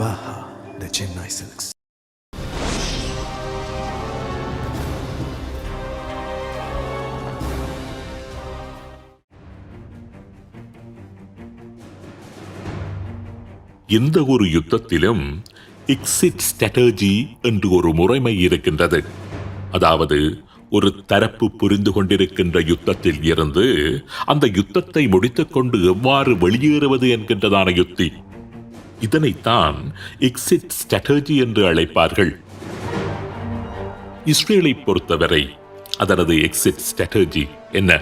Vivaha de Chennai Silks. எந்த ஒரு யுத்தத்திலும் exit strategy என்று ஒரு முறைமை இருக்கின்றது அதாவது ஒரு தரப்பு புரிந்து கொண்டிருக்கின்ற யுத்தத்தில் இருந்து அந்த யுத்தத்தை முடித்துக்கொண்டு எவ்வாறு வெளியேறுவது என்கின்றதான யுத்தி இதனைத்தான் எக்ஸிட் ஸ்ட்ராட்டஜி என்று அழைப்பார்கள். இஸ்ரேலை பொறுத்தவரை அதனது எக்ஸிட் ஸ்ட்ராட்டஜி என்ன?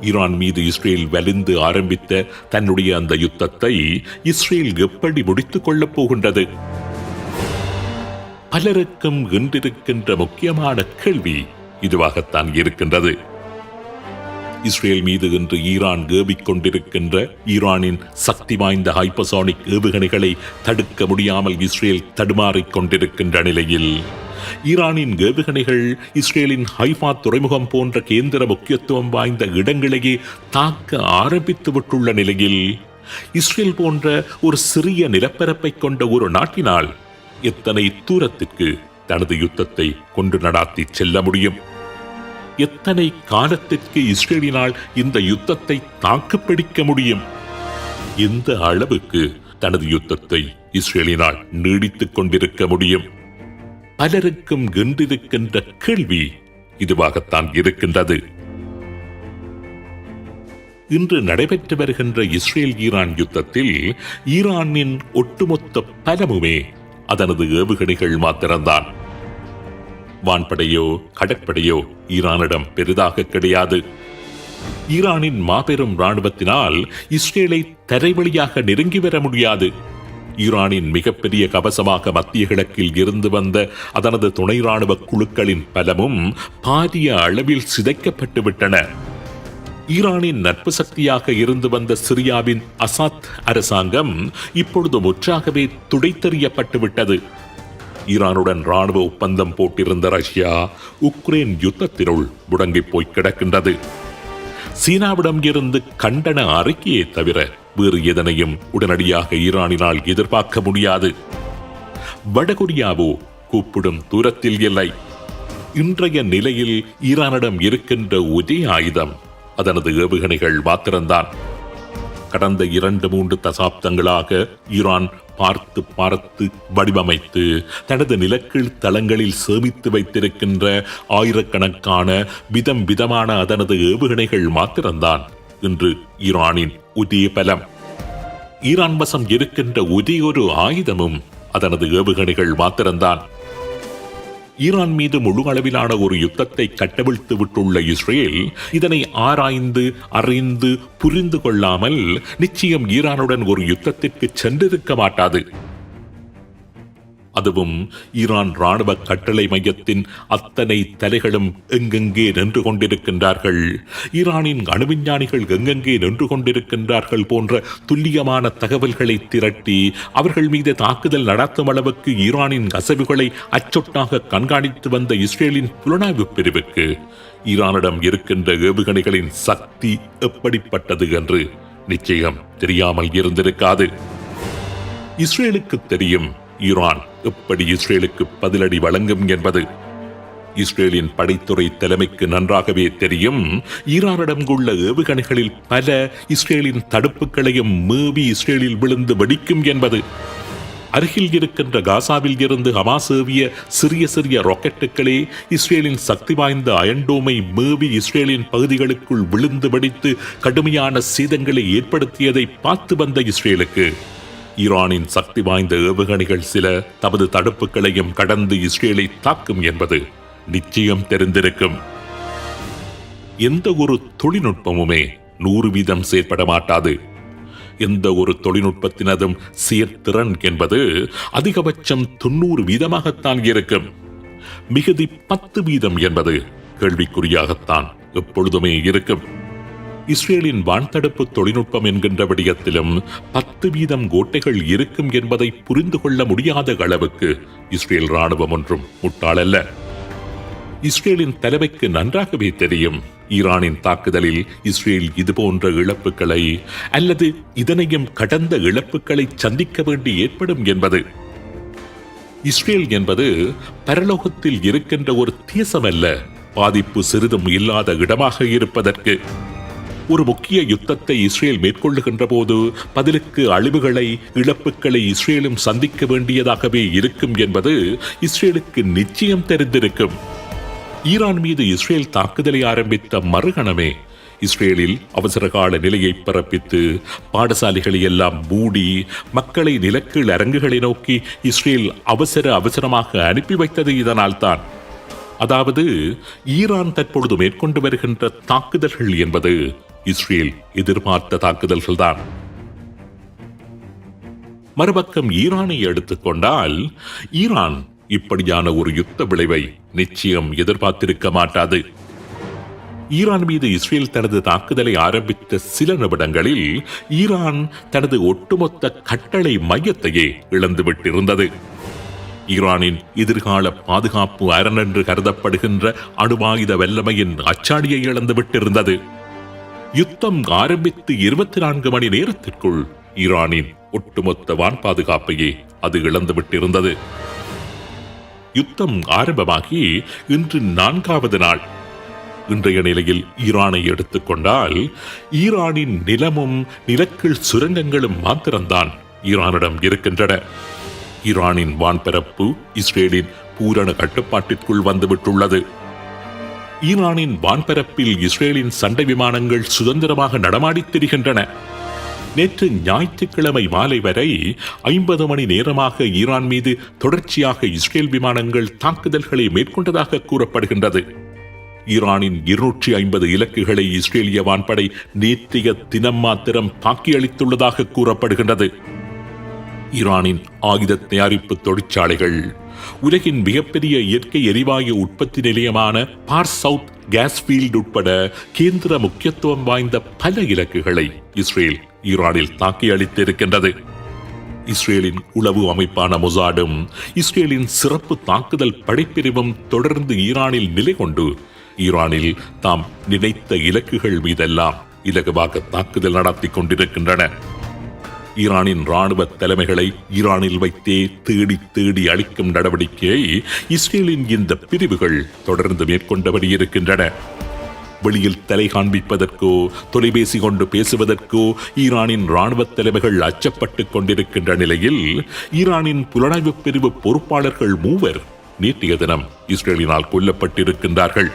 ஈரான் மீது இஸ்ரேல் வலிந்து ஆரம்பித்த தன்னுடைய அந்த யுத்தத்தை இஸ்ரேல் எப்படி முடித்துக் கொள்ளப் போகின்றது? பலருக்கும் இன்றிருக்கின்ற முக்கியமான கேள்வி இதுவாகத்தான் இருக்கின்றது. இஸ்ரேல் மீது இன்று ஈரான் ஏவிக் கொண்டிருக்கின்ற ஈரானின் சக்தி வாய்ந்த ஹைப்பசானிக் ஏவுகணைகளை தடுக்க முடியாமல் இஸ்ரேல் தடுமாறிக் கொண்டிருக்கின்ற நிலையில் ஈரானின் ஏவுகணைகள் இஸ்ரேலின் ஹைஃபா துறைமுகம் போன்ற கேந்திர முக்கியத்துவம் வாய்ந்த இடங்களையே தாக்க ஆரம்பித்து விட்டுள்ள நிலையில் இஸ்ரேல் போன்ற ஒரு சிறிய நிலப்பரப்பை கொண்ட ஒரு நாட்டினால் எத்தனை தூரத்திற்கு தனது யுத்தத்தை கொண்டு நடாத்தி செல்ல முடியும்? எத்தனை காலத்திற்கு இஸ்ரேலினால் இந்த யுத்தத்தை தாக்குப்பிடிக்க முடியும்? இந்த அளவுக்கு தனது யுத்தத்தை இஸ்ரேலினால் நீடித்துக் கொண்டிருக்க முடியும். பலருக்கும் என்றிருக்கின்ற கேள்வி இதுவாகத்தான் இருக்கின்றது. இன்று நடைபெற்று வருகின்ற இஸ்ரேல் ஈரான் யுத்தத்தில் ஈரானின் ஒட்டுமொத்த பலமுமே அதனது ஏவுகணைகள் மாத்திரம்தான். வான்படையோ கடற்படையோ ஈரானிடம் பெரிதாக கிடையாது. ஈரானின் மாபெரும் ராணுவத்தினால் இஸ்ரேலை தரைவழியாக நெருங்கி வர முடியாது. ஈரானின் மிகப்பெரிய கவசமாக மத்திய கிழக்கில் இருந்து வந்த அதனது துணை ராணுவ குழுக்களின் பலமும் பாரிய அளவில் சிதைக்கப்பட்டுவிட்டன ஈரானின் நட்பு சக்தியாக இருந்து வந்த சிரியாவின் அசாத் அரசாங்கம் இப்பொழுது முற்றாகவே துடைத்தெறியப்பட்டுவிட்டது ஈரானுடன் ராணுவ ஒப்பந்தம் போட்டிருந்த ரஷ்யா உக்ரைன் யுத்தத்தினுள் முடங்கி போய் கிடக்கின்றது. சீனாவிடம் இருந்து கண்டன அறிக்கையை தவிர வேறு எதனையும் உடனடியாக ஈரானினால் எதிர்பார்க்க முடியாது. வடகொரியாவோ கூப்பிடும் தூரத்தில் இல்லை. இன்றைய நிலையில் ஈரானிடம் இருக்கின்ற ஒரே ஆயுதம் அதனது ஏவுகணைகள் மாத்திரம்தான். கடந்த இரண்டு மூன்று தசாப்தங்களாக ஈரான் பார்த்து பார்த்து வடிவமைத்து தனது நிலக்கீழ் தளங்களில் சேமித்து வைத்திருக்கின்ற ஆயிரக்கணக்கான விதம் விதமான அதனது ஏவுகணைகள் மாத்திரம்தான் இன்று ஈரானின் உதிய பலம். ஈரான் வசம் இருக்கின்ற ஒரே ஒரு ஆயுதமும் அதனது ஏவுகணைகள் மாத்திரம்தான். ஈரான் மீது முழு அளவிலான ஒரு யுத்தத்தை கட்டவிழ்த்து விட்டுள்ள இஸ்ரேல் இதனை ஆராய்ந்து அறிந்து புரிந்து கொள்ளாமல் நிச்சயம் ஈரானுடன் ஒரு யுத்தத்திற்கு சென்றிருக்க மாட்டாது. அதுவும் ஈரான் ராணுவ கட்டளை மையத்தின் அத்தனை தலைகளும் எங்கெங்கே நின்று கொண்டிருக்கின்றார்கள்? ஈரானின் அணுவிஞ்ஞானிகள் எங்கெங்கே நின்று கொண்டிருக்கின்றார்கள் போன்ற துல்லியமான தகவல்களை திரட்டி அவர்கள் மீது தாக்குதல் நடத்தும் அளவுக்கு ஈரானின் அசைவுகளை அச்சொட்டாக கண்காணித்து வந்த இஸ்ரேலின் புலனாய்வு பிரிவுக்கு ஈரானிடம் இருக்கின்ற ஏவுகணைகளின் சக்தி எப்படிப்பட்டது என்று நிச்சயம் தெரியாமல் இருந்திருக்காது. இஸ்ரேலுக்கு தெரியும் ஈரான் எப்படி இஸ்ரேலுக்கு பதிலடி வழங்கும் என்பது இஸ்ரேலின் படைத்துறை தலைமைக்கு நன்றாகவே தெரியும். ஈரானிடம் உள்ள ஏவுகணைகளில் பல இஸ்ரேலின் தடுப்புகளையும் மேவி இஸ்ரேலில் விழுந்து வெடிக்கும் என்பது. அருகில் இருக்கின்ற காசாவில் இருந்து ஹமாஸ் ஏவிய சிறிய சிறிய ராக்கெட்டுகளே இஸ்ரேலின் சக்தி வாய்ந்த அயன்டோமை மேவி இஸ்ரேலின் பகுதிகளுக்குள் விழுந்து வெடித்து கடுமையான சேதங்களை ஏற்படுத்தியதை பார்த்து வந்த இஸ்ரேலுக்கு. ஈரானின் சக்தி வாய்ந்த ஏவுகணைகள் சில தமது தடுப்புகளையும் கடந்து இஸ்ரேலை தாக்கும் என்பது நிச்சயம் தெரிந்திருக்கும். எந்த ஒரு தொழில்நுட்பமுமே நூறு வீதம் செயற்பட மாட்டாது. எந்த ஒரு தொழில்நுட்பத்தினதும் செயற்திறன் என்பது அதிகபட்சம் தொண்ணூறு வீதமாகத்தான் இருக்கும். மிகுதி பத்து வீதம் என்பது கேள்விக்குறியாகத்தான் எப்பொழுதுமே இருக்கும். இஸ்ரேலின் வான்தடுப்பு தொழில்நுட்பம் என்கின்ற விடயத்திலும் பத்து வீதம் கோட்டைகள் இருக்கும் என்பதை புரிந்து கொள்ள முடியாத அளவுக்கு இஸ்ரேல் ராணுவம் ஒன்றும் முட்டாளல்ல இஸ்ரேலின் தலைமைக்கு நன்றாகவே தெரியும் ஈரானின் தாக்குதலில் இஸ்ரேல் இதுபோன்ற இழப்புகளை அல்லது இதனையும் கடந்த இழப்புகளை சந்திக்க வேண்டி ஏற்படும் என்பது. இஸ்ரேல் என்பது பரலோகத்தில் இருக்கின்ற ஒரு தேசம் அல்ல பாதிப்பு சிறிதும் இல்லாத இடமாக இருப்பதற்கு. ஒரு முக்கிய யுத்தத்தை இஸ்ரேல் மேற்கொள்ளுகின்ற போது பதிலுக்கு அழிவுகளை இழப்புகளை இஸ்ரேலும் சந்திக்க வேண்டியதாகவே இருக்கும் என்பது இஸ்ரேலுக்கு நிச்சயம் தெரிந்திருக்கும். ஈரான் மீது இஸ்ரேல் தாக்குதலை ஆரம்பித்த மறுகணமே இஸ்ரேலில் அவசரகால நிலையை பிறப்பித்து பாடசாலைகளை எல்லாம் மூடி மக்களை நிலக்கீழ் அரங்குகளை நோக்கி இஸ்ரேல் அவசர அவசரமாக அனுப்பி வைத்தது இதனால்தான். அதாவது ஈரான் தற்பொழுது மேற்கொண்டு வருகின்ற தாக்குதல்கள் என்பது இஸ்ரேல் எதிர்பார்த்த தாக்குதல்கள்தான். மறுபக்கம் ஈரானை எடுத்துக்கொண்டால் ஈரான் இப்படியான ஒரு யுத்த விளைவை நிச்சயம் எதிர்பார்த்திருக்க மாட்டாது. ஈரான் மீது இஸ்ரேல் தனது தாக்குதலை ஆரம்பித்த சில நிமிடங்களில் ஈரான் தனது ஒட்டுமொத்த கட்டளை மையத்தையே இழந்துவிட்டிருந்தது. ஈரானின் எதிர்கால பாதுகாப்பு அரண் என்று கருதப்படுகின்ற அணுவாயுத வல்லமையின் அச்சாடியை இழந்துவிட்டிருந்தது. யுத்தம் ஆரம்பித்து இருபத்தி நான்கு மணி நேரத்திற்குள் ஈரானின் ஒட்டுமொத்த வான் பாதுகாப்பையே அது இழந்துவிட்டிருந்தது. யுத்தம் ஆரம்பமாகி இன்று நான்காவது நாள். இன்றைய நிலையில் ஈரானை எடுத்துக்கொண்டால் ஈரானின் நிலமும் நிலக்கீழ் சுரங்கங்களும் மாத்திரம்தான் ஈரானிடம் இருக்கின்றன. ஈரானின் வான்பரப்பு இஸ்ரேலின் பூரண கட்டுப்பாட்டிற்குள் வந்துவிட்டுள்ளது. ஈரானின் வான்பரப்பில் இஸ்ரேலின் சண்டை விமானங்கள் சுதந்திரமாக நடமாடித் திரிகின்றன. நேற்று ஞாயிற்றுக்கிழமை மாலை வரை ஐம்பது மணி நேரமாக ஈரான் மீது தொடர்ச்சியாக இஸ்ரேல் விமானங்கள் தாக்குதல்களை மேற்கொண்டதாக கூறப்படுகின்றது. ஈரானின் இருநூற்றி ஐம்பது இலக்குகளை இஸ்ரேலிய வான்படை நேற்றைய தினம் மாத்திரம் தாக்கியளித்துள்ளதாக கூறப்படுகின்றது. ஈரானின் ஆயுத தயாரிப்பு தொழிற்சாலைகள். உலகின் மிகப்பெரிய இயற்கை எரிவாயு உற்பத்தி நிலையமான பார் சவுத் கேஸ்பீல்ட் உட்பட கேந்திர முக்கியத்துவம் வாய்ந்த பல இலக்குகளை இஸ்ரேல் ஈரானில் தாக்கி அளித்திருக்கின்றது. இஸ்ரேலின் உளவு அமைப்பான மொசாடும் இஸ்ரேலின் சிறப்பு தாக்குதல் படைப்பிரிவும் தொடர்ந்து ஈரானில் நிலை கொண்டு ஈரானில் தாம் நினைத்த இலக்குகள் மீதெல்லாம் இலகுவாக தாக்குதல் நடத்தி கொண்டிருக்கின்றன. ஈரானின் ராணுவ தலைமைகளை ஈரானில் வைத்தே தேடி தேடி அளிக்கும் நடவடிக்கையை இஸ்ரேலின் இந்த பிரிவுகள் தொடர்ந்து மேற்கொண்டபடி இருக்கின்றன. வெளியில் தலை காண்பிப்பதற்கோ தொலைபேசி கொண்டு பேசுவதற்கோ ஈரானின் ராணுவ தலைமைகள் அச்சப்பட்டு கொண்டிருக்கின்ற நிலையில் ஈரானின் புலனாய்வு பிரிவு பொறுப்பாளர்கள் மூவர் நேற்றைய தினம் இஸ்ரேலினால் கொல்லப்பட்டிருக்கின்றார்கள்.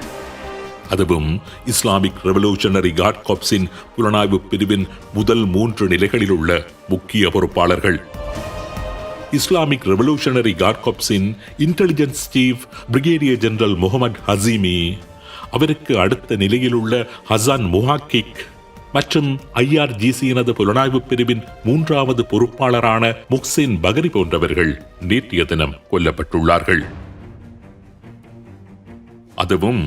அதுவும் இஸ்லாமிக் ரெவல்யூஷனரி காட் காப்ஸின் புலனாய்வு பிரிவின் முதல் மூன்று நிலைகளில் உள்ள முக்கிய பொறுப்பாளர்கள். Islamic revolutionary guard காப்ஸின் intelligence chief brigadier general Mohammad Hashemi அவருக்கு அடுத்த நிலையில் உள்ள ஹசான் முஹாக்கிக் மற்றும் ஐஆர்ஜிசியினது புலனாய்வு பிரிவின் மூன்றாவது பொறுப்பாளரான முக்சின் பகரி போன்றவர்கள் நேற்றைய தினம் கொல்லப்பட்டுள்ளார்கள். அதுவும்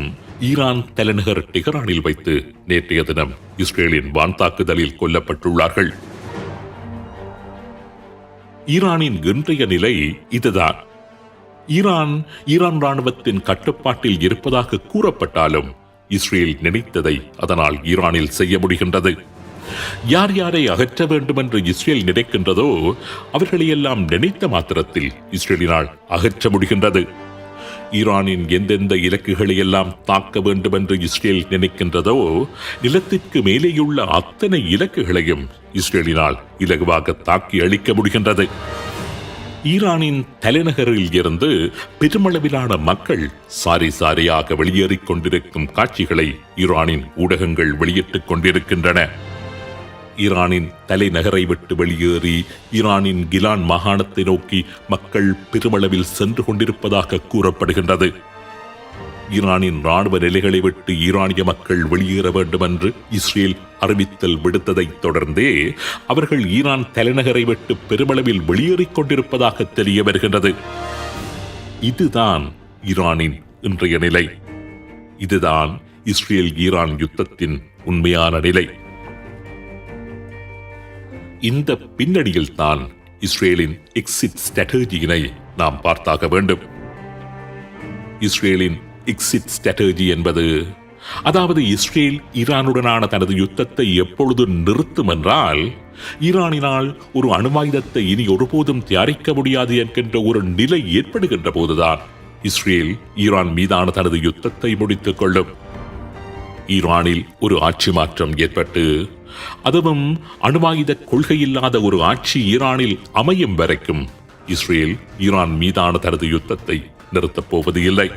ஈரான் தலைநகர் டெஹரானில் வைத்து நேற்றைய தினம் இஸ்ரேலின் வான் தாக்குதலில் கொல்லப்பட்டுள்ளார்கள். ஈரானின் இன்றைய நிலை இதுதான். ஈரான் ஈரான் ராணுவத்தின் கட்டுப்பாட்டில் இருப்பதாக கூறப்பட்டாலும் இஸ்ரேல் நினைத்ததை அதனால் ஈரானில் செய்ய முடிகின்றது. யார் யாரை அகற்ற வேண்டும் என்று இஸ்ரேல் நினைக்கின்றதோ அவர்களையெல்லாம் நினைத்த மாத்திரத்தில் இஸ்ரேலினால் அகற்ற முடிகின்றது. ஈரானின் எந்தெந்த இலக்குகளை எல்லாம் தாக்க வேண்டும் என்று இஸ்ரேல் நினைக்கின்றதோ நிலத்திற்கு மேலேயுள்ள அத்தனை இலக்குகளையும் இஸ்ரேலினால் இலகுவாக தாக்கி அழிக்க முடிகின்றது. ஈரானின் தலைநகரில் இருந்து பெருமளவிலான மக்கள் சாரி சாரியாக வெளியேறிக் கொண்டிருக்கும் காட்சிகளை ஈரானின் ஊடகங்கள் வெளியிட்டுக் கொண்டிருக்கின்றன. ஈரானின் தலைநகரை விட்டு வெளியேறி ஈரானின் கிலான் மாகாணத்தை நோக்கி மக்கள் பெருமளவில் சென்று கொண்டிருப்பதாக கூறப்படுகின்றது. ஈரானின் ராணுவ நிலைகளை விட்டு ஈரானிய மக்கள் வெளியேற வேண்டும் என்று இஸ்ரேல் அறிவித்தல் விடுத்ததைத் தொடர்ந்தே அவர்கள் ஈரான் தலைநகரை விட்டு பெருமளவில் வெளியேறிக் கொண்டிருப்பதாக தெரிய வருகின்றது. இதுதான் ஈரானின் இன்றைய நிலை. இதுதான் இஸ்ரேல் ஈரான் யுத்தத்தின் உண்மையான நிலை. இந்த பின்னணியில் தான் இஸ்ரேலின் எக்ஸிட் ஸ்ட்ராட்டஜியினை நாம் பார்த்தாக வேண்டும். இஸ்ரேலின் எக்ஸிட் ஸ்ட்ராட்டஜி என்பது அதாவது இஸ்ரேல் ஈரானுடனான தனது யுத்தத்தை எப்பொழுது நிறுத்தும் என்றால் ஈரானினால் ஒரு அணுவாயுதத்தை இனி ஒருபோதும் தயாரிக்க முடியாது என்கின்ற ஒரு நிலை ஏற்படுகின்ற போதுதான் இஸ்ரேல் ஈரான் மீதான தனது யுத்தத்தை முடித்துக் கொள்ளும். ஈரானில் ஒரு ஆட்சி மாற்றம் ஏற்பட்டு அதுவும் அணுவாயுத கொள்கையில்லாத ஒரு ஆட்சி ஈரானில் அமையும் வரைக்கும் இஸ்ரேல் ஈரான் மீதான தனது யுத்தத்தை நிறுத்தப் போவது இல்லை.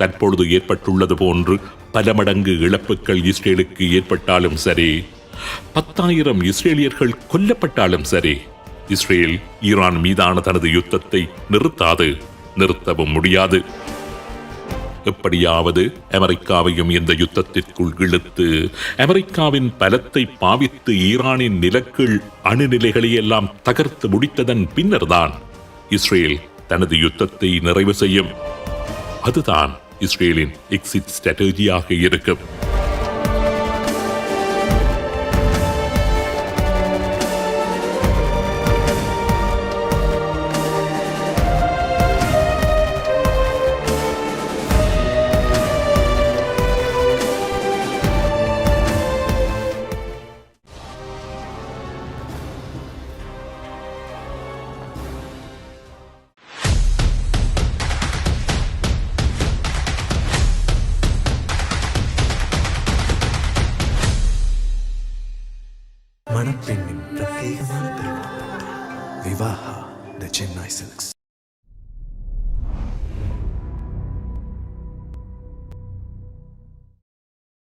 தற்பொழுது ஏற்பட்டுள்ளது போன்று பல மடங்கு இழப்புகள் இஸ்ரேலுக்கு ஏற்பட்டாலும் சரி பத்தாயிரம் இஸ்ரேலியர்கள் கொல்லப்பட்டாலும் சரி இஸ்ரேல் ஈரான் மீதான தனது யுத்தத்தை நிறுத்தாது நிறுத்தவும் முடியாது. எப்படியாவது அமெரிக்காவையும் இந்த யுத்தத்திற்குள் இழுத்து அமெரிக்காவின் பலத்தை பாவித்து ஈரானின் நிலக்கீழ் அணுநிலைகளை எல்லாம் தகர்த்து முடித்ததன் பின்னர்தான் இஸ்ரேல் தனது யுத்தத்தை நிறைவு செய்யும். அதுதான் இஸ்ரேலின் எக்ஸிட் ஸ்ட்ராட்டஜியாக இருக்கும்.